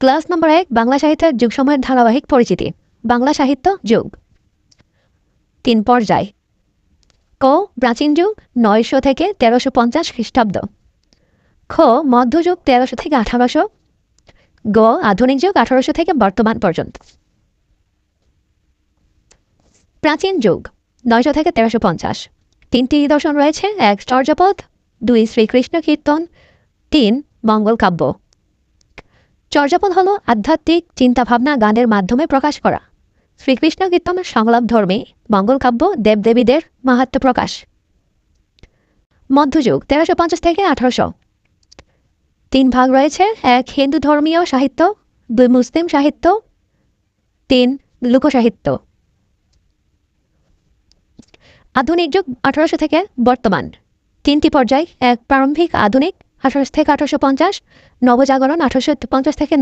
Class নম্বর এক, বাংলা সাহিত্যের যুগসমূহের ধারাবাহিক পরিচিতি। বাংলা সাহিত্য যুগ। তিন পর্যায়। ক, প্রাচীন যুগ, নয়শো থেকে তেরোশো পঞ্চাশ খ্রিস্টাব্দ। খ মধ্যযুগ তেরোশো থেকে আঠারোশো। গ, আধুনিক যুগ, আঠারোশো থেকে বর্তমান পর্যন্ত। প্রাচীন যুগ, নয়শো থেকে তেরোশো পঞ্চাশ। তিনটি নিদর্শন রয়েছে, এক চর্যাপদ, দুই শ্রীকৃষ্ণ কীর্তন, তিন মঙ্গল কাব্য। চর্যাপদ হল আধ্যাত্মিক চিন্তাভাবনা গানের মাধ্যমে প্রকাশ করা। শ্রীকৃষ্ণ কীর্তন সংলাপ ধর্মী মঙ্গল কাব্য দেবদেবীদের মাহাত্ম প্রকাশ। মধ্যযুগ, তেরোশো পঞ্চাশ থেকে আঠারোশো। তিন ভাগ রয়েছে, এক হিন্দু ধর্মীয় সাহিত্য, দুই মুসলিম সাহিত্য, তিন লোকসাহিত্য। আধুনিক যুগ আঠারোশো থেকে বর্তমান। তিনটি পর্যায়, এক প্রারম্ভিক আধুনিক আঠারোশো থেকে আঠারোশো পঞ্চাশ নবজাগরণ আঠারোশো পঞ্চাশ থেকে